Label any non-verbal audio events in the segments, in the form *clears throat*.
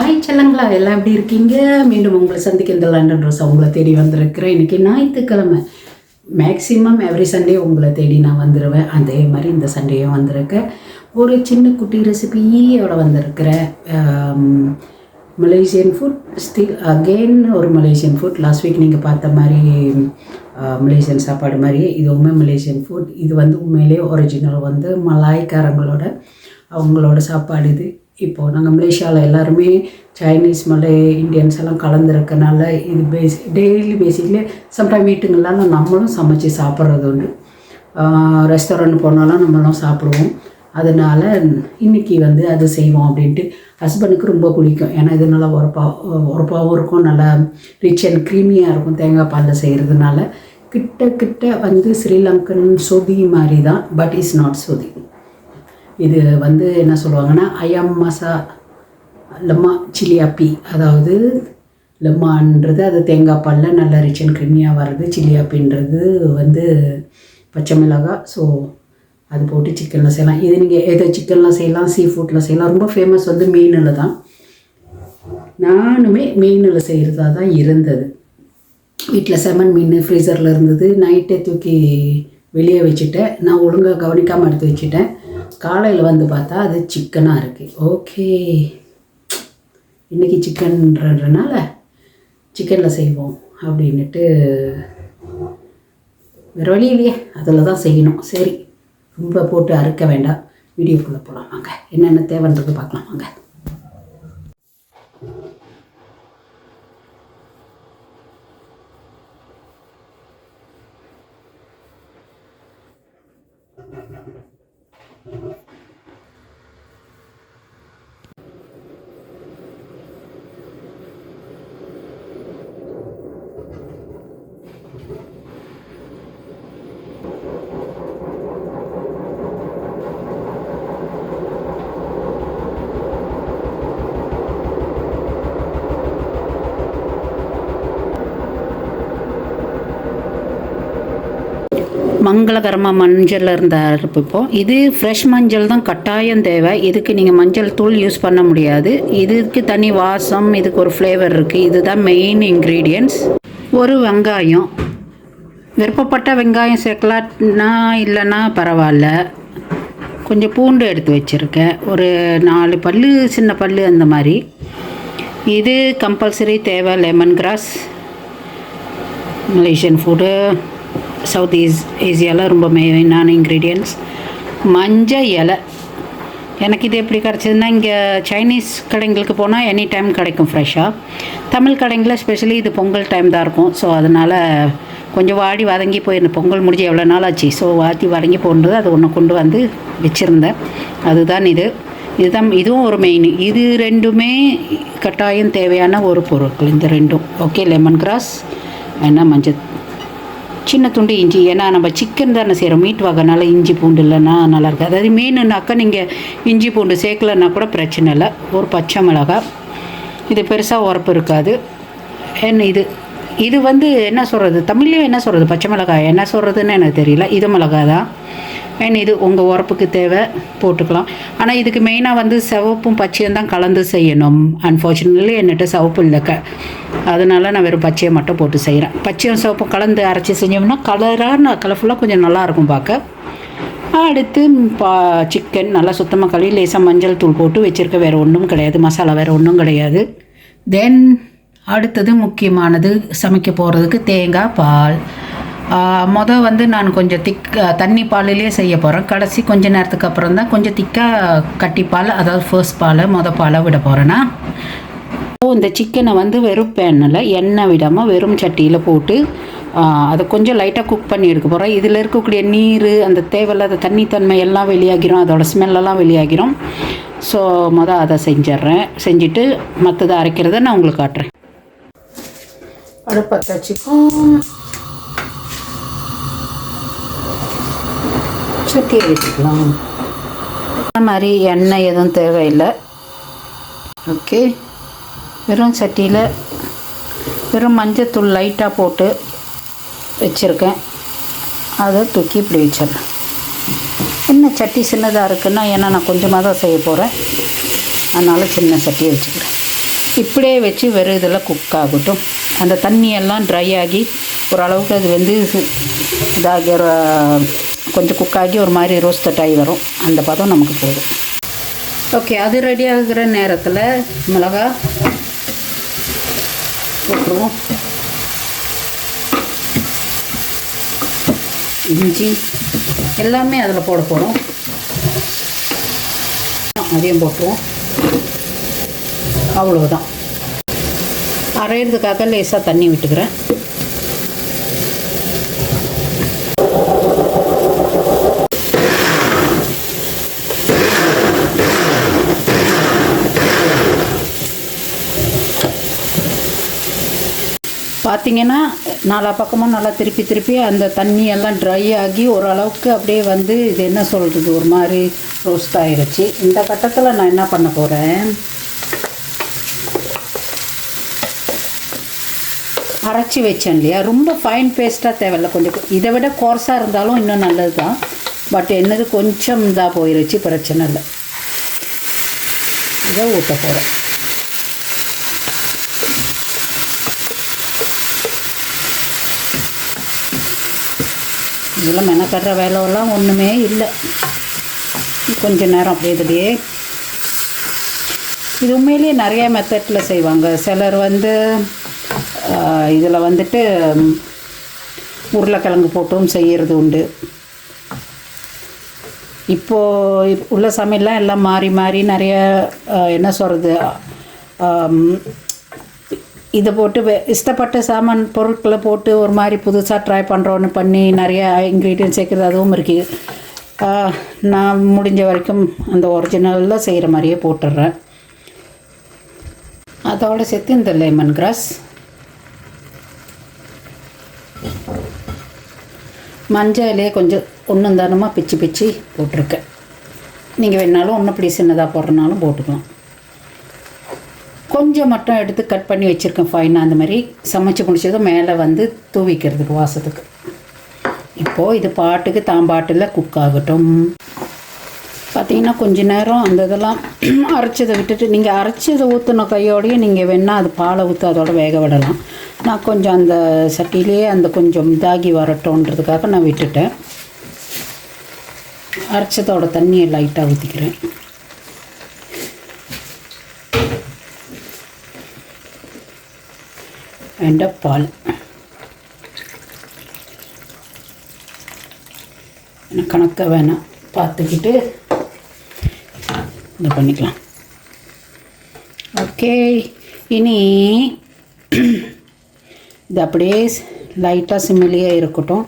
Hi செல்லங்களா எல்லாம் எப்படி இருக்கீங்க? மீண்டும் உங்களை சந்திக்க இந்த லண்டன் ரோஸ் உங்களை தேடி வந்திருக்கிறேன். இன்றைக்கி ஞாயிற்றுக்கிழமை. மேக்ஸிமம் எவ்ரி சண்டே உங்களை தேடி நான் வந்துடுவேன் அதே மாதிரி இந்த சண்டேயும் வந்திருக்கேன் ஒரு சின்ன குட்டி ரெசிபியோட வந்திருக்கிறேன் மலேசியன் ஃபுட் ஸ்டில் அகெயின் ஒரு மலேசியன் ஃபுட் லாஸ்ட் வீக் நீங்கள் பார்த்த மாதிரி மலேசியன் சாப்பாடு மாதிரியே இதுவுமே மலேசியன் ஃபுட் இது வந்து உண்மையிலேயே ஒரிஜினல் வந்து மலாய்க்காரங்களோட அவங்களோட சாப்பாடு இது. இப்போது நாங்கள் மலேசியாவில் எல்லாருமே சைனீஸ் மலை இந்தியன்ஸ் எல்லாம் கலந்துருக்கனால இது பேஸ் டெய்லி பேசிக்லி சம்டைம் வீட்டுங்கள்லாம் நம்மளும் சமைச்சு சாப்பிட்றது உண்டு. ரெஸ்டாரண்ட் போனாலும் நம்மளும் சாப்பிடுவோம். அதனால் இன்றைக்கி வந்து அது செய்வோம் அப்படின்ட்டு ஹஸ்பண்டுக்கு ரொம்ப பிடிக்கும். ஏன்னா இது நல்லா உரப்பா உரப்பாகவும் இருக்கும் நல்லா ரிச் அண்ட் க்ரீமியாக இருக்கும் தேங்காய் பாலில் செய்கிறதுனால கிட்ட கிட்ட வந்து ஸ்ரீலங்கன் சொதி மாதிரி தான் பட் இஸ் நாட் சொதி. இது வந்து என்ன சொல்லுவாங்கன்னா அயம் மசா லெம்மா சிலியாப்பி அதாவது லெம்மான்றது அது தேங்காய் பாலில் நல்லா ரிச் அண்ட் க்ரீமியாக வர்றது சிலியாப்பின்றது வந்து பச்சை மிளகாய் ஸோ அது போட்டு சிக்கனில் செய்யலாம். இது நீங்கள் ஏதோ சிக்கனில் செய்யலாம் சீ ஃபுட்டில் செய்யலாம். ரொம்ப ஃபேமஸ் வந்து மீனில் தான். நானுமே மீனில் செய்கிறதா தான் இருந்தது. வீட்டில் செமன் மீன் ஃப்ரீசரில் இருந்தது. நைட்டே தூக்கி வெளியே வச்சுட்டேன். நான் ஒழுங்காக கவனிக்காமல் எடுத்து வச்சுட்டேன். காலையில் வந்து பார்த்தா அது சிக்கனாக இருக்குது ஓகே இன்றைக்கி சிக்கன்றதுனால சிக்கனில் செய்வோம் அப்படின்ட்டு வேறு வழி இல்லையே. அதில் தான் செய்யணும். சரி. ரொம்ப போட்டு அறுக்க வேண்டாம். வீடியோக்குள்ளே போகலாம் வாங்க. என்னென்ன தேவைன்றது பார்க்கலாம். வாங்க. மங்களகரமாக மஞ்சள் இருந்த அரைப்பிப்போம் இது ஃப்ரெஷ் மஞ்சள் தான் கட்டாயம் தேவை. இதுக்கு நீங்கள் மஞ்சள் தூள் யூஸ் பண்ண முடியாது. இதுக்கு தனி வாசம் இதுக்கு ஒரு ஃப்ளேவர் இருக்குது இதுதான் மெயின் இன்க்ரீடியன்ஸ் ஒரு வெங்காயம். விருப்பப்பட்ட வெங்காயம் சேர்க்கலாம்னா இல்லைன்னா பரவாயில்ல. கொஞ்சம் பூண்டு எடுத்து வச்சுருக்கேன். ஒரு நாலு பல் சின்ன பல் அந்த மாதிரி. இது கம்பல்சரி தேவை. Lemon grass Malaysian food south east ஏசியாவில் ரொம்ப மெயினான இன்க்ரீடியன்ட்ஸ் மஞ்சள் இலை. எனக்கு இது எப்படி கிடச்சதுன்னா இங்கே சைனீஸ் கடைங்களுக்கு போனால் எனி டைம் கிடைக்கும் ஃப்ரெஷ்ஷாக தமிழ் கடைங்களில் ஸ்பெஷலி இது பொங்கல் டைம் தான் இருக்கும். ஸோ அதனால் கொஞ்சம் வாடி வதங்கி போயிருந்தேன் பொங்கல் முடிஞ்சு எவ்வளோ நாள் ஆச்சு? ஸோ வாத்தி வதங்கி போன்றது அது ஒன்று கொண்டு வந்து வச்சுருந்தேன். அதுதான் இது. இதுதான் இதுவும் ஒரு மெயின் இது ரெண்டுமே கட்டாயம் தேவையான ஒரு பொருட்கள். இந்த ரெண்டும். ஓகே லெமன் கிராஸ் என்ன மஞ்சள். சின்ன துண்டு இஞ்சி. ஏன்னா நம்ம சிக்கன் தானே செய்கிறோம் மீட் வகைனால இஞ்சி பூண்டு இல்லைன்னா நல்லாயிருக்கு அதாவது மீனுனாக்கா நீங்கள் இஞ்சி பூண்டு சேர்க்கலன்னா கூட பிரச்சனை இல்லை. ஒரு பச்சை மிளகாய் இது பெருசாக உரப்பு இருக்காது. என்ன இது? இது வந்து என்ன சொல்கிறது தமிழ்லேயும் என்ன சொல்கிறது பச்சை மிளகாய். என்ன சொல்கிறதுன்னு எனக்கு தெரியல. இது மிளகாய் தான். அண்ட் இது உங்கள் உரப்புக்கு தேவை போட்டுக்கலாம். ஆனால் இதுக்கு மெயினாக வந்து சிவப்பும் பச்சையும் தான் கலந்து செய்யணும். அன்ஃபார்ச்சுனேட்லி என்னட்ட சிவப்பு இல்லை க அதனால் நான் வெறும் பச்சையை மட்டும் போட்டு செய்கிறேன் பச்சையும் சிவப்பும் கலந்து அரைச்சி செஞ்சோம்னா கலராக கலர்ஃபுல்லாக கொஞ்சம் நல்லாயிருக்கும் பார்க்க. அடுத்து பா சிக்கன் நல்லா சுத்தமாக கழுவி லேசாக மஞ்சள் தூள் போட்டு வச்சுருக்க வேறு ஒன்றும் கிடையாது. மசாலா வேறு ஒன்றும் கிடையாது. தென் அடுத்தது முக்கியமானது சமைக்க போகிறதுக்கு தேங்காய் பால். மொதல் வந்து நான் கொஞ்சம் திக் தண்ணி பாலிலே செய்ய போகிறேன் கடைசி கொஞ்ச நேரத்துக்கு அப்புறம் தான் கொஞ்சம் திக்காக கட்டி பால் அதாவது ஃபர்ஸ்ட் பாலை மொதல் பாலை விட போகிறேன்னா இந்த சிக்கனை வந்து வெறும் பேனில் எண்ணெய் விடாமல் வெறும் சட்டியில் போட்டு அதை கொஞ்சம் லைட்டாக குக் பண்ணி எடுக்க போகிறேன் இதில் இருக்கக்கூடிய நீர் அந்த தேவையில்லாத தண்ணித்தன்மை எல்லாம் வெளியாகிரும். அதோட ஸ்மெல்லெல்லாம் வெளியாகிரும். ஸோ மொதல் அதை செஞ்சிட்றேன். செஞ்சுட்டு மற்றதை அரைக்கிறத நான் உங்களுக்கு காட்டுறேன். அடுப்பத்தை சுற்றி வச்சுக்கலாம் அந்த மாதிரி எண்ணெய் எதுவும் தேவையில்லை. ஓகே. வெறும் சட்டியில் வெறும் மஞ்சத்தூள் லைட்டாக போட்டு வச்சுருக்கேன். அதை தூக்கி இப்படி வச்சிடுறேன். என்ன சட்டி சின்னதாக இருக்குன்னா ஏன்னா நான் கொஞ்சமாக தான் செய்ய போகிறேன் அதனால் சின்ன சட்டியை வச்சுக்கிறேன். இப்படியே வச்சு வெறும் இதெல்லாம் குக் ஆகட்டும். அந்த தண்ணியெல்லாம் ட்ரை ஆகி ஓரளவுக்கு அது வந்து இதாகிற கொஞ்சம் குக்காகி ஒரு மாதிரி ரோஸ்டட் ஆகி வரும். அந்த பதம் நமக்கு போதும். ஓகே அது ரெடி ஆகுற நேரத்தில் மிளகா போட்டுருவோம். இஞ்சி எல்லாமே அதில் போட போகிறோம் அதையும் போட்டுருவோம். அவ்வளோதான் அரைகிறதுக்காக லேசாக தண்ணி விட்டுக்கிறேன். பார்த்தீங்கன்னா நாலா பக்கமும் நல்லா திருப்பி திருப்பி அந்த தண்ணி எல்லாம் ட்ரை ஆகி ஓரளவுக்கு அப்படியே வந்து இது என்ன சொல்கிறது ஒரு மாதிரி ரோஸ்ட் ஆகிடுச்சு இந்த கட்டத்தில் நான் என்ன பண்ண போகிறேன் அரைச்சி வச்சேன் இல்லையா? ரொம்ப ஃபைன் பேஸ்ட்டாக தேவையில்ல. கொஞ்சம் இதை விட கோர்ஸாக இருந்தாலும் இன்னும் நல்லது தான் பட் என்னது கொஞ்சம் இதாக போயிடுச்சு பிரச்சனை இல்லை. இதை ஊற்ற போகிறேன் இதெல்லாம் மெனக்கடுற வேலையெல்லாம் ஒன்றுமே இல்லை. கொஞ்ச நேரம் அப்படியே இதுலையே. இது உண்மையிலேயே நிறைய மெத்தடில் செய்வாங்க. சிலர் வந்து இதில் வந்துட்டு உருளைக்கிழங்கு போட்டும் செய்கிறது உண்டு. இப்போது உள்ள சமையல்லாம் எல்லாம் மாறி மாறி நிறைய என்ன சொல்கிறது இதை போட்டு இஷ்டப்பட்ட சாமான் பொருட்களை போட்டு ஒரு மாதிரி புதுசாக ட்ரை பண்ணுறோன்னு பண்ணி நிறைய இன்க்ரீடியன்ட் சேர்க்குறது அதுவும் இருக்குது நான் முடிஞ்ச வரைக்கும் அந்த ஒரிஜினலில் செய்கிற மாதிரியே போட்டுடுறேன் அதோட சேர்த்து இந்த லெமன் கிராஸ் மஞ்சளே கொஞ்சம் ஒன்றும் தானமாக பிச்சு பிச்சு போட்டிருக்கேன். நீங்கள் வேணாலும் ஒன்றும் இப்படி சின்னதாக போடுறனாலும் போட்டுக்கலாம். கொஞ்சம் மட்டும் எடுத்து கட் பண்ணி வச்சுருக்கேன் ஃபைனாக அந்த மாதிரி சமைச்சு முடிச்சதும் மேலே வந்து தூவிக்கிறதுக்கு வாசத்துக்கு. இப்போது இது பாட்டுக்கு தாம்பாட்டில் குக் ஆகட்டும். பார்த்தீங்கன்னா கொஞ்ச நேரம் அந்த இதெல்லாம் *clears throat* அரைச்சதை விட்டுட்டு நீங்கள் அரைச்சதை ஊற்றின கையோடையும் நீங்கள் வேணால் அது பாலை ஊற்றி அதோட வேக விடலாம். நான் கொஞ்சம் அந்த சட்டியிலேயே அந்த கொஞ்சம் இதாகி வரட்டோன்றதுக்காக நான் விட்டுட்டேன். அரைச்சதோட தண்ணியை லைட்டாக ஊற்றிக்கிறேன் அண்ட் பால் எனக்கு கணக்க வேணாம் பார்த்துக்கிட்டு இது பண்ணிக்கலாம். ஓகே இனி இது அப்படியே லைட்டாக சிமிலியே இருக்கட்டும்.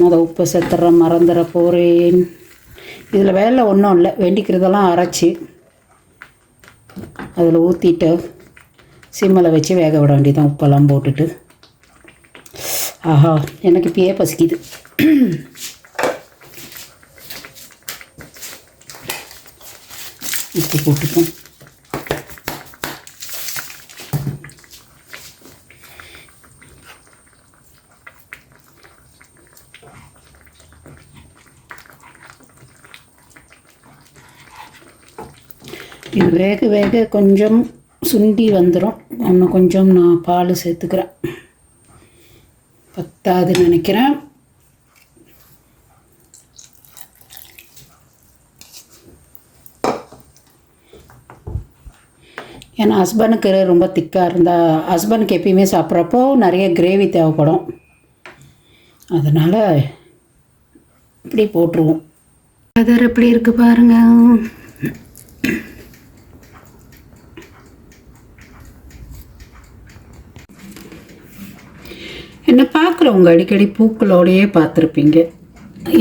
மொதல் உப்பு செத்துற மறந்துட போகிறேன் இதில் வேலை ஒன்றும் இல்லை வேண்டிக்கிறதெல்லாம் அரைச்சி. அதில் ஊற்றிட்டு சிம்மில் வச்சு வேக விட வேண்டியதான் உப்பெல்லாம் போட்டுட்டு. ஆஹா எனக்கு இப்பயே பசிக்குது. உப்பு போட்டுப்போம். இது வேக வேக கொஞ்சம் சுண்டி வந்துடும் இன்னும் கொஞ்சம் நான் பால் சேர்த்துக்கிறேன். பத்தாதுன்னு நினைக்கிறேன். ஏன்னா ஹஸ்பண்டுக்கு ரொம்ப திக்காக இருந்தால் ஹஸ்பண்டுக்கு எப்பயுமே சாப்பிட்றப்போ நிறைய கிரேவி தேவைப்படும். அதனால் இப்படி போட்டுருவோம். வெதர் எப்படி இருக்குது பாருங்கள் என்னை பார்க்குறவங்க அடிக்கடி பூக்களோடையே பார்த்துருப்பீங்க.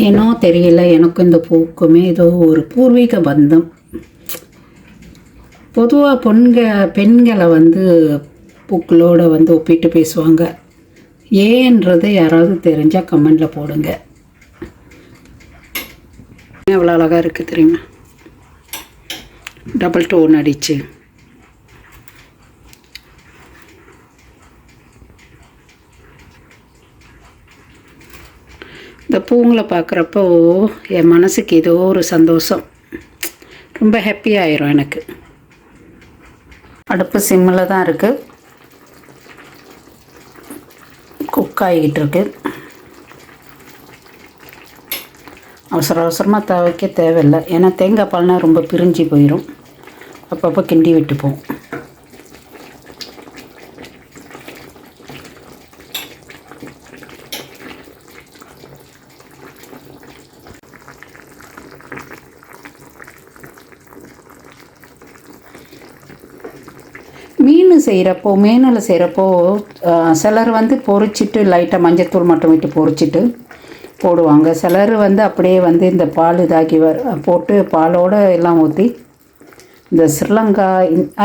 ஏனோ தெரியல எனக்கும் இந்த பூக்குமே ஏதோ ஒரு பூர்வீக பந்தம். பொதுவாக பொண்க பெண்களை வந்து பூக்களோட வந்து ஒப்பிட்டு பேசுவாங்க. ஏன்றதை யாராவது தெரிஞ்சால் கமெண்டில் போடுங்க. எவ்வளோ அழகாக இருக்குது தெரியுமா? டபுள் டோன் அடிச்சு. இந்த பூங்களை பார்க்குறப்போ என் மனசுக்கு ஏதோ ஒரு சந்தோஷம். ரொம்ப ஹாப்பியாயிரும் எனக்கு. அடுப்பு சிம்மில் தான் இருக்குது குக் ஆகிக்கிட்டு இருக்கு. அவசர அவசரமாக துவைக்க தேவையில்லை. ஏன்னா தேங்காய் பால்னால் ரொம்ப பிரிஞ்சு போயிடும் அப்பப்போ கிண்டி விட்டுப்போம். மீன் செய்கிறப்போ மீனில் செய்கிறப்போ சிலர் வந்து பொறிச்சிட்டு லைட்டாக மஞ்சத்தூள் மட்டும் விட்டு பொரிச்சிட்டு போடுவாங்க. சிலர் வந்து அப்படியே வந்து இந்த பால் இதாக்கி வர போட்டு பாலோடு எல்லாம் ஊற்றி இந்த Sri Lanka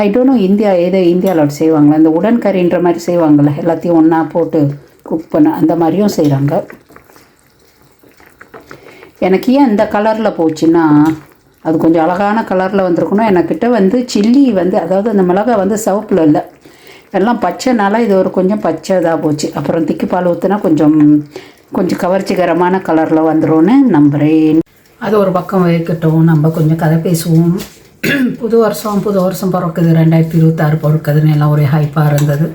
I don't know India ஏதோ இந்தியாவில் அப்படி இந்த உடன் கறின்ற மாதிரி செய்வாங்கள்ல எல்லாத்தையும் ஒன்றா போட்டு குக் பண்ண அந்த மாதிரியும் செய்கிறாங்க எனக்கு ஏன் இந்த கலரில் போச்சுன்னா அது கொஞ்சம் அழகான கலரில் வந்திருக்கணும். எனக்கிட்ட வந்து சில்லி வந்து அதாவது அந்த மிளகாய் வந்து சிவப்பில் இல்லை. எல்லாம் பச்சைனால இது ஒரு கொஞ்சம் பச்சை இதாக போச்சு. அப்புறம் திக்கு பால் ஊற்றுனா கொஞ்சம் கொஞ்சம் கவர்ச்சிகரமான கலரில் வந்துரும்னு நம்புகிறேன் அது ஒரு பக்கம் வைக்கட்டும் நம்ம கொஞ்சம் கதை பேசுவோம். புது வருஷம் புது வருஷம் பிறக்குது. ரெண்டாயிரத்தி இருபத்தாறு பிறக்குதுன்னு எல்லாம் ஒரே ஹைப்பாக இருந்தது.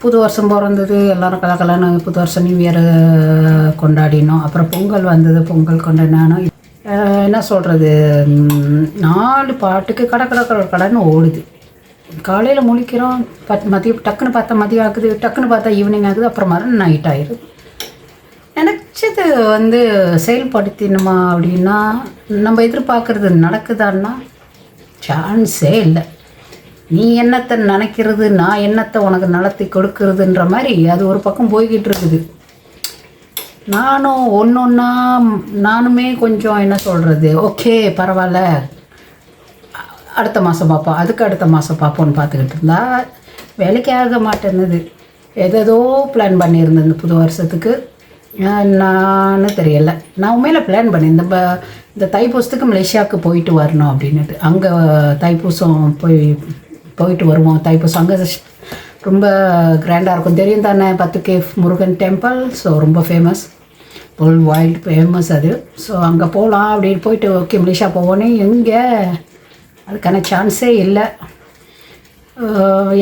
புது வருஷம் பிறந்தது எல்லோரும் கலக்கலன்னு புது வருஷம் நியூ இயரை கொண்டாடினோம். அப்புறம் பொங்கல் வந்தது. பொங்கல் கொண்டாடினானோ என்ன சொல்கிறது நாலு பாட்டுக்கு கடை கடை கடை கடைன்னு ஓடுது. காலையில் முழிக்கிறோம் பத் மதியம் டக்குன்னு பார்த்தா மதியம் ஆகுது டக்குன்னு பார்த்தா ஈவினிங் ஆகுது அப்புறம் மறுநாள் நைட் ஆயிடுது நினச்சது வந்து செயல்படுத்தினுமா அப்படின்னா நம்ம எதிர்பார்க்குறது நடக்குதான்னா சான்ஸே இல்லை. நீ என்னத்தை நினைக்கிறது நான் என்னத்தை உனக்கு நடத்தி கொடுக்கறதுன்ற மாதிரி அது ஒரு பக்கம் போய்கிட்டு இருக்குது. நானும் ஒன்று ஒன்றா நானுமே கொஞ்சம் என்ன சொல்கிறது ஓகே பரவாயில்ல. அடுத்த மாதம் பார்ப்போம் அதுக்கு அடுத்த மாதம் பார்ப்போன்னு பார்த்துக்கிட்டு இருந்தா வேலைக்கு ஆக மாட்டேன்னுது. எதேதோ பிளான் பண்ணியிருந்தேன் இந்த புது வருஷத்துக்கு. நான் தெரியல. நான் உண்மையில பிளான் பண்ணேன். இந்த இந்த தைப்பூசத்துக்கு மலேசியாவுக்கு போயிட்டு வரணும் அப்படின்னுட்டு. அங்கே தைப்பூசம் போய் போயிட்டு வருவோம். தைப்பூசம் அங்கே ரொம்ப கிராண்டாக இருக்கும். தெரியும் தானே Batu Caves Murugan temple so ரொம்ப ஃபேமஸ் வேர்ல்ட் வைல்டு ஃபேமஸ் அது. ஸோ அங்கே போகலாம் அப்படின்னு போயிட்டு ஓகே மலேசியா போவோன்னே எங்கே? அதுக்கான சான்ஸே இல்லை.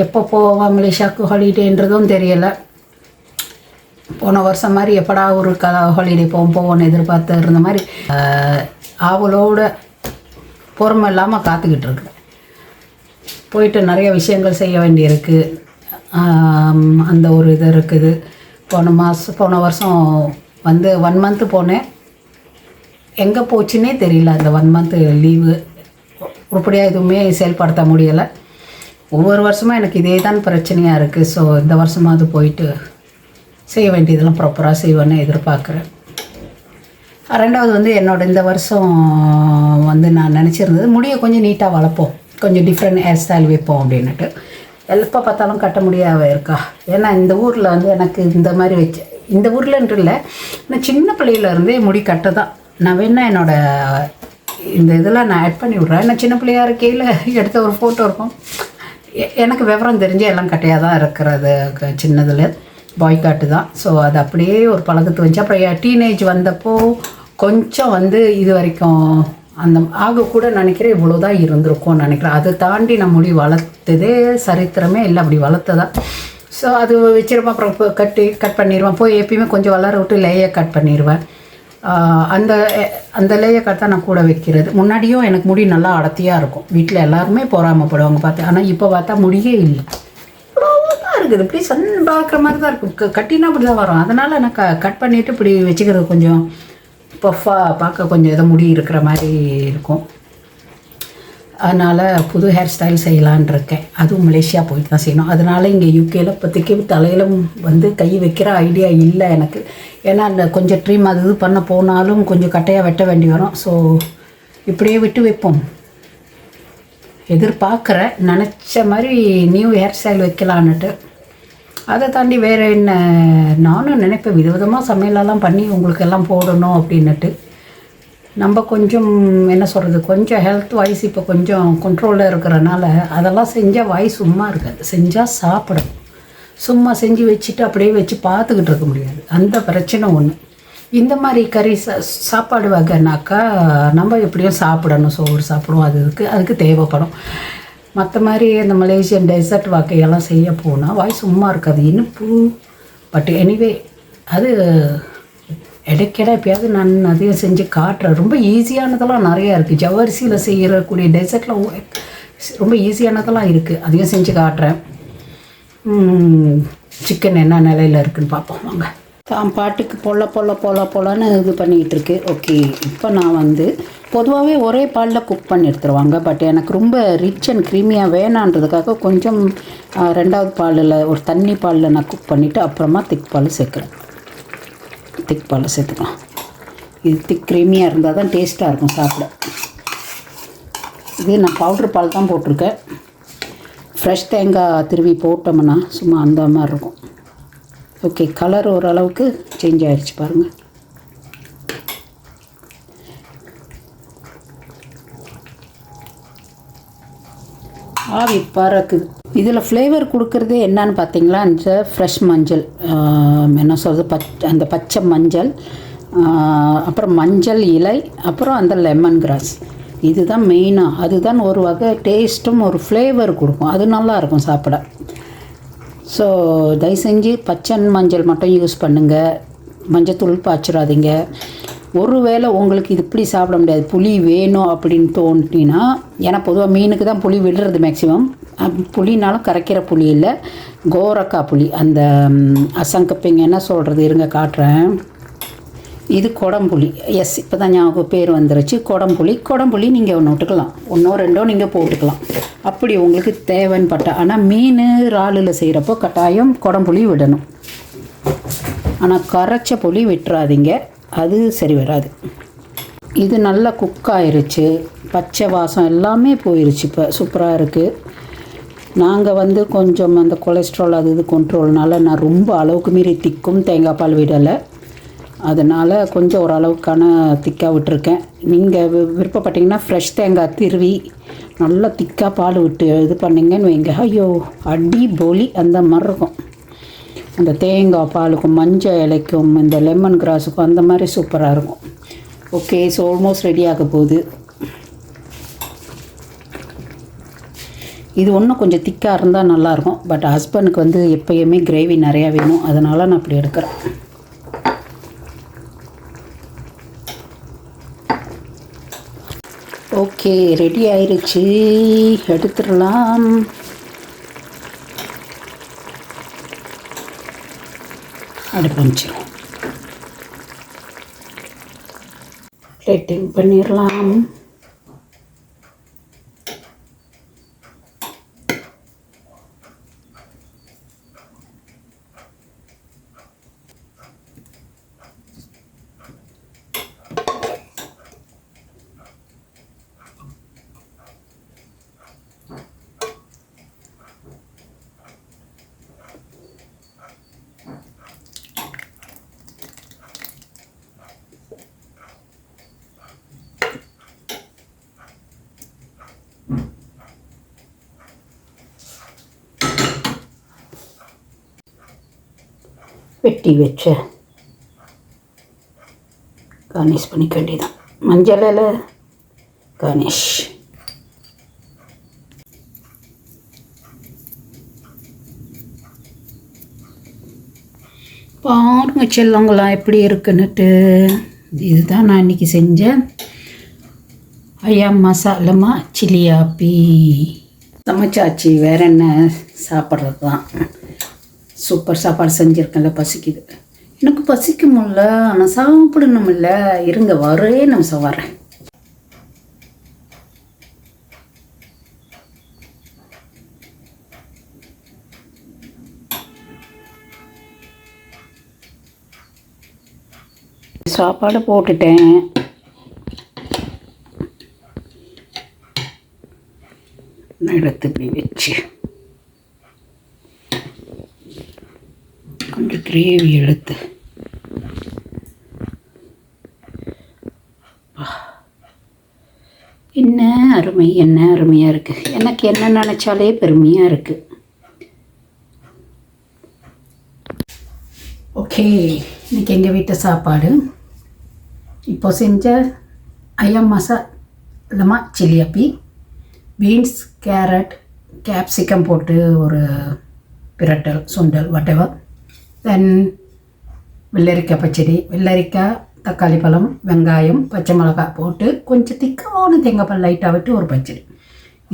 எப்போ போவோம் மலேசியாவுக்கு ஹாலிடேன்றதும் தெரியலை. போன வருஷம் மாதிரி எப்படா ஒரு க ஹாலிடே போவோம் போவோம்னு எதிர்பார்த்து இருந்த மாதிரி ஆவலோட பொறுமை இல்லாமல் காத்துக்கிட்டு இருக்கிறேன் போயிட்டு நிறைய விஷயங்கள் செய்ய வேண்டியிருக்கு. அந்த ஒரு இது இருக்குது. போன மாதம் போன வருஷம் வந்து ஒன் மந்த்து போனேன். எங்கே போச்சுன்னே தெரியல அந்த ஒன் மந்த்து லீவு உருப்படியாக எதுவுமே செயல்படுத்த முடியலை. ஒவ்வொரு வருஷமும் எனக்கு இதே தான் பிரச்சனையாக இருக்குது ஸோ இந்த வருஷமாவது போயிட்டு செய்ய வேண்டியதெல்லாம் ப்ராப்பராக செய்வேன்னு எதிர்பார்க்குறேன். ரெண்டாவது வந்து என்னோட இந்த வருஷம் வந்து நான் நினச்சிருந்தது முடியை கொஞ்சம் நீட்டாக வளர்ப்போம். கொஞ்சம் டிஃப்ரெண்ட் ஹேர் ஸ்டைல் வைப்போம் அப்படின்ட்டு எப்போ பார்த்தாலும் கட்ட முடியாத இருக்கா? ஏன்னா இந்த ஊரில் வந்து எனக்கு இந்த மாதிரி வச்சு இந்த ஊர்லன்ட்டு இல்லை. நான் சின்ன பிள்ளையிலேருந்தே முடி கட்ட தான் நான் வேணா என்னோடய இந்த இதெல்லாம் நான் ஆட் பண்ணி விட்றேன். நான் சின்ன பிள்ளையாக இருக்கையில் எடுத்த ஒரு ஃபோட்டோ இருக்கும். எ- எனக்கு விவரம் தெரிஞ்சு எல்லாம் கட்டையாக தான் இருக்கிறது. சின்னதில் சின்னதுல பாய் காட்டு தான். ஸோ அது அப்படியே ஒரு பழக்கத்து வந்துச்சு. அப்புறம் டீனேஜ் வந்தப்போ கொஞ்சம் வந்து இது வரைக்கும் அந்த ஆக கூட நினைக்கிறேன் இவ்வளோ தான் இருந்திருக்கும்னு நினைக்கிறேன். அதை தாண்டி நான் முடி வளர்த்ததே சரித்திரமே இல்லை. அப்படி வளர்த்ததான் ஸோ அது வச்சிருப்பேன் அப்புறம் இப்போ கட்டி கட் பண்ணிடுவேன் போய் எப்பயுமே கொஞ்சம் வளர விட்டு லேயை கட் பண்ணிடுவேன் அந்த அந்த லேயை கட் தான் நான் கூட வைக்கிறது. முன்னாடியும் எனக்கு முடி நல்லா அடர்த்தியாக இருக்கும். வீட்டில் எல்லாருமே பொறாமப்படுவாங்க பார்த்து. ஆனால் இப்போ பார்த்தா முடியே இல்லை. இருக்குது. இப்படி சன் பார்க்குற மாதிரி தான் இருக்கும். க- கட்டினா அப்படி தான் வரும். அதனால் நான் க கட் பண்ணிவிட்டு இப்படி வச்சுக்கிறது கொஞ்சம் பஃபாக பார்க்க கொஞ்சம் ஏதோ முடி இருக்கிற மாதிரி இருக்கும். அதனால் புது ஹேர் ஸ்டைல் செய்யலான் இருக்கேன். அதுவும் மலேசியா போயிட்டு தான் செய்யணும். அதனால் இங்கே யூகேல இப்போதைக்கு தலையில் வந்து கை வைக்கிற ஐடியா இல்லை எனக்கு. ஏன்னா அந்த கொஞ்சம் ட்ரீம் அது இது பண்ண போனாலும் கொஞ்சம் கட்டையாக வெட்ட வேண்டி வரும். ஸோ இப்படியே விட்டு வைப்போம். எதிர்பார்க்குறேன் நினச்ச மாதிரி நியூ ஹேர் ஸ்டைல் வைக்கலான்னுட்டு. அதை தாண்டி வேறு என்ன? நானும் நினைப்பேன். விதவிதமாக சமையலெல்லாம் பண்ணி உங்களுக்கு எல்லாம் போடணும் அப்படின்னுட்டு. நம்ம கொஞ்சம் என்ன சொல்கிறது கொஞ்சம் ஹெல்த் வைஸ் இப்போ கொஞ்சம் கண்ட்ரோலில் இருக்கிறனால அதெல்லாம் செஞ்சால் வாய் சும்மா இருக்காது. செஞ்சால் சாப்பிடும். சும்மா செஞ்சு வச்சுட்டு அப்படியே வச்சு பார்த்துக்கிட்டு இருக்க முடியாது. அந்த பிரச்சனை ஒன்று இந்த மாதிரி கறி சா சாப்பாடு வகைனாக்கா நம்ம எப்படியும் சாப்பிடணும். சோறு சாப்பிடுவோம். அது இதுக்கு அதுக்கு தேவைப்படும். மற்ற மாதிரி இந்த மலேசியன் டெசர்ட் வாக்கையெல்லாம் செய்ய போனால் வாய் சும்மா இருக்காது. இனிப்பு பட் எனிவே அது இடைக்கிட எப்பயாவது நான் அதையும் செஞ்சு காட்டுறேன். ரொம்ப ஈஸியானதெல்லாம் நிறையா இருக்குது ஜவ்வரிசியில் செய்யக்கூடிய டெசர்ட்லாம் ரொம்ப ஈஸியானதெல்லாம் இருக்குது அதையும் செஞ்சு காட்டுறேன். சிக்கன் என்ன நிலையில் இருக்குன்னு பார்ப்போம். வாங்க. தான் பாட்டுக்கு பொல்ல பொல்ல பொல்ல பொல்லன்னு இது பண்ணிகிட்டு இருக்கு. ஓகே இப்போ நான் வந்து பொதுவாகவே ஒரே பாலில் குக் பண்ணி எடுத்துருவாங்க. பட் எனக்கு ரொம்ப ரிச் அண்ட் க்ரீமியாக வேணான்றதுக்காக கொஞ்சம் ரெண்டாவது பாலில் ஒரு தண்ணி பாலில் நான் குக் பண்ணிவிட்டு அப்புறமா திக் பால் சேர்க்குறேன். திக் பால் சேர்த்துக்கலாம். இது திக் க்ரீமியாக இருந்தால் தான் டேஸ்ட்டாக இருக்கும் சாப்பிட. இது நான் பவுட்ரு பால் தான் போட்டிருக்கேன். ஃப்ரெஷ் தேங்காய் திருவி போட்டோம்னா சும்மா அந்த மாதிரி இருக்கும். ஓகே கலர் ஓரளவுக்கு சேஞ்ச் ஆகிடுச்சு பாருங்கள் ஆவி பறக்குது. இதில் ஃப்ளேவர் கொடுக்குறதே என்னன்னு பார்த்தீங்களா அந்த ஃப்ரெஷ் மஞ்சள். என்ன சொல்கிறது பச் அந்த பச்சை மஞ்சள் அப்புறம் மஞ்சள் இலை அப்புறம் அந்த லெமன் கிராஸ் இதுதான் மெயினாக அதுதான் ஒரு வகை டேஸ்ட்டும் ஒரு ஃப்ளேவர் கொடுக்கும். அது நல்லாயிருக்கும் சாப்பிட. ஸோ தயவு செஞ்சு பச்சை மஞ்சள் மட்டும் யூஸ் பண்ணுங்கள் மஞ்சத்தூள் பாய்ச்சிடாதீங்க ஒருவேளை உங்களுக்கு இது இப்படி சாப்பிட முடியாது. புளி வேணும் அப்படின்னு தோணினா ஏன்னா பொதுவாக மீனுக்கு தான் புளி விடுறது மேக்ஸிமம் புளினாலும் கரைக்கிற புளி இல்லை. கோரக்காய் புளி. அந்த அசங்கப்பிங்க என்ன சொல்கிறது இருங்க காட்டுறேன். இது குடம்புளி. எஸ் இப்போ தான் ஞாபகம் பேர் வந்துருச்சு. குடம்புளி. குடம்புளி நீங்கள் ஒன்று விட்டுக்கலாம். ஒன்றோ ரெண்டோ நீங்கள் போட்டுக்கலாம். அப்படி உங்களுக்கு தேவைன்னு பட்டா ஆனால் மீன் இறாலில் செய்கிறப்போ கட்டாயம் குடம்புளி விடணும். ஆனால் கரைச்ச புளி விட்டுறாதீங்க. அது சரி வராது. இது நல்லா குக் ஆயிருச்சு. பச்சை வாசம் எல்லாமே போயிருச்சு இப்போ. சூப்பராக இருக்குது நாங்கள் வந்து கொஞ்சம் அந்த கொலஸ்ட்ரால் அது இது கொண்ட்ரோல்னால நான் ரொம்ப அளவுக்கு மீறி திக்கும் தேங்காய் பால் விடலை. அதனால் கொஞ்சம் ஓரளவுக்கான திக்காக விட்டுருக்கேன். நீங்கள் விருப்பப்பட்டீங்கன்னா ஃப்ரெஷ் தேங்காய் திருவி நல்லா திக்காக பால் விட்டு இது பண்ணிங்கன்னு வைங்க. ஐயோ அடி போலி அந்த மாதிரி இருக்கும். அந்த தேங்காய் பாலுக்கும் மஞ்சள் இலைக்கும் இந்த லெமன் கிராஸுக்கும் அந்த மாதிரி சூப்பராக இருக்கும். ஓகே ஸோ ஆல்மோஸ்ட் ரெடி ஆக போகுது. இது ஒன்றும் கொஞ்சம் திக்காக இருந்தால் நல்லாயிருக்கும் பட் ஹஸ்பண்டுக்கு வந்து எப்பயுமே கிரேவி நிறையா வேணும். அதனால் நான் அப்படி எடுக்கிறேன். ஓகே ரெடி ஆயிடுச்சு எடுத்துடலாம். அடுப்பு அமைச்சிரும் லைட்டிங் பண்ணிடலாம் வெட்டி வச்ச கார்னிஷ் பண்ணிக்க வேண்டியதான் மஞ்சள் இலை கார்னிஷ் பாருங்க செல்லங்களாம் எப்படி இருக்குன்னுட்டு. இதுதான் நான் இன்னைக்கு செஞ்சேன் ஐயா மசாலமா ஆப்பி. சமைச்சாச்சு வேற என்ன சாப்பிட்றது தான் சூப்பர் சாப்பாடு செஞ்சுருக்கேன்ல பசிக்குது. எனக்கு பசிக்குமில்ல ஆனால் சாப்பிடணும்ல இருங்க வரே நிமிஷம் வரேன். சாப்பாடு போட்டுட்டேன். எடுத்து இப்படி வச்சு. கொஞ்சம் கிரேவி எடுத்து. என்ன அருமை என்ன அருமையாக இருக்குது எனக்கு என்ன நினச்சாலே பெருமையாக இருக்குது ஓகே இன்னைக்கு எங்கள் வீட்டு சாப்பாடு. இப்போ செஞ்ச ஐயம் மசா இல்லைம்மா சில்லியப்பி பீன்ஸ் கேரட் கேப்சிகம் போட்டு ஒரு பிரட்டல் சுண்டல் வட்டவர் தென் வெள்ளரிக்காய் பச்சடி வெள்ளரிக்காய் தக்காளி பழம் வெங்காயம் பச்சை மிளகாய் போட்டு கொஞ்சம் திக்கான தேங்காய் லைட்டாக விட்டு ஒரு பச்சடி.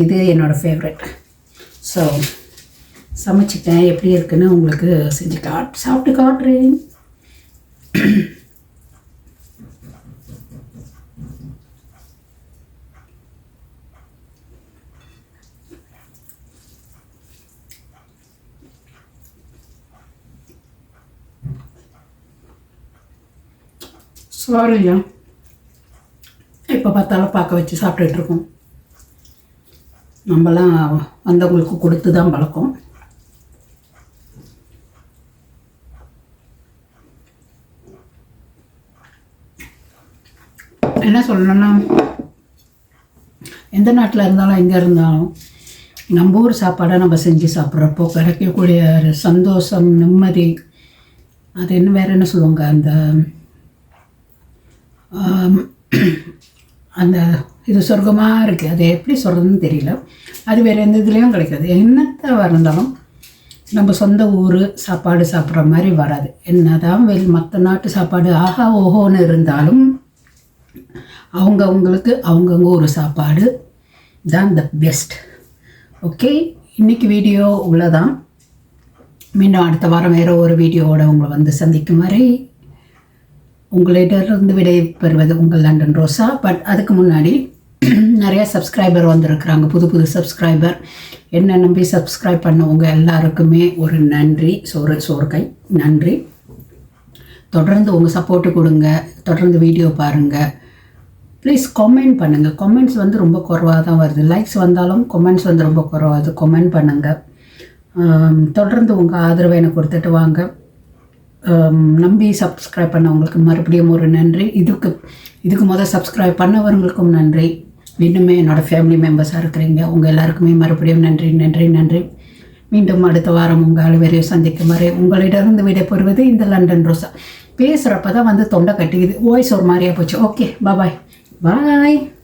இது என்னோடய ஃபேவரட் ஸோ சமைச்சிட்டேன். எப்படி இருக்குன்னு உங்களுக்கு செஞ்சு காட் சாப்பிட்டு காட்டுறேன். சாரியா எப்போ பார்த்தாலும் பார்க்க வச்சு சாப்பிட்டுட்டு இருக்கோம் நம்மலாம் வந்தவங்களுக்கு கொடுத்து தான் பழக்கம். என்ன சொல்லணும்னா எந்த நாட்டில் இருந்தாலும் எங்கே இருந்தாலும் நம்ம ஊர் சாப்பாடை நம்ம செஞ்சு சாப்பிட்றப்போ கிடைக்கக்கூடிய ஒரு சந்தோஷம் நிம்மதி அது என்ன வேறு என்ன சொல்லுவாங்க அந்த அந்த இது சொர்க்கமாக இருக்குது அது எப்படி சொல்கிறதுன்னு தெரியல. அது வேறு எந்த இதுலேயும் கிடைக்காது. என்னத்தை இருந்தாலும் நம்ம சொந்த ஊர் சாப்பாடு சாப்பிட்ற மாதிரி வராது. என்னதான் வெளி மற்ற நாட்டு சாப்பாடு ஆஹா ஓஹோன்னு இருந்தாலும் அவங்கவுங்களுக்கு அவங்கவுங்க ஒரு சாப்பாடு தான் த பெஸ்ட் ஓகே இன்றைக்கி வீடியோ உள்ளதான். மீண்டும் அடுத்த வாரம் வேறு ஒரு வீடியோவோட உங்களை வந்து சந்திக்கும் வரை உங்களிடமிருந்து விடை பெறுவது உங்கள் லண்டன் ரோசா. பட் அதுக்கு முன்னாடி *clears throat* நிறைய சப்ஸ்கிரைபர் வந்திருக்கிறாங்க. புது புது சப்ஸ்கிரைபர் என்ன நம்பி சப்ஸ்கிரைப் பண்ணவங்க எல்லாருக்குமே ஒரு நன்றி. சோறு சோர்கை நன்றி. தொடர்ந்து உங்கள் சப்போர்ட்டு கொடுங்க. தொடர்ந்து வீடியோ பாருங்கள் ப்ளீஸ் கமெண்ட் பண்ணுங்கள் கமெண்ட்ஸ் வந்து ரொம்ப குறைவாக தான் வருது. லைக்ஸ் வந்தாலும் கமெண்ட்ஸ் வந்து ரொம்ப குறைவாது. கமெண்ட் பண்ணுங்கள் தொடர்ந்து உங்கள் ஆதரவை எனக்கு கொடுத்துட்டு வாங்க. நம்பி சப்ஸ்கிரைப் பண்ணவங்களுக்கு மறுபடியும் ஒரு நன்றி. இதுக்கு இதுக்கு முதல் சப்ஸ்கிரைப் பண்ணவர்களுக்கும் நன்றி. இன்னுமே என்னோடய ஃபேமிலி மெம்பர்ஸாக இருக்கிறீங்க. உங்கள் எல்லாருக்குமே மறுபடியும் நன்றி நன்றி நன்றி. மீண்டும் அடுத்த வாரம் உங்கள் அலுவலையும் சந்திக்கும் வரை உங்களிடமிருந்து விடைபெறுவது இந்த லண்டன் ரோசா. பேசுகிறப்ப தான் வந்து தொண்டை கட்டிக்குது. வாய்ஸ் ஒரு மாதிரியாக போச்சு. ஓகே பாய் பாய்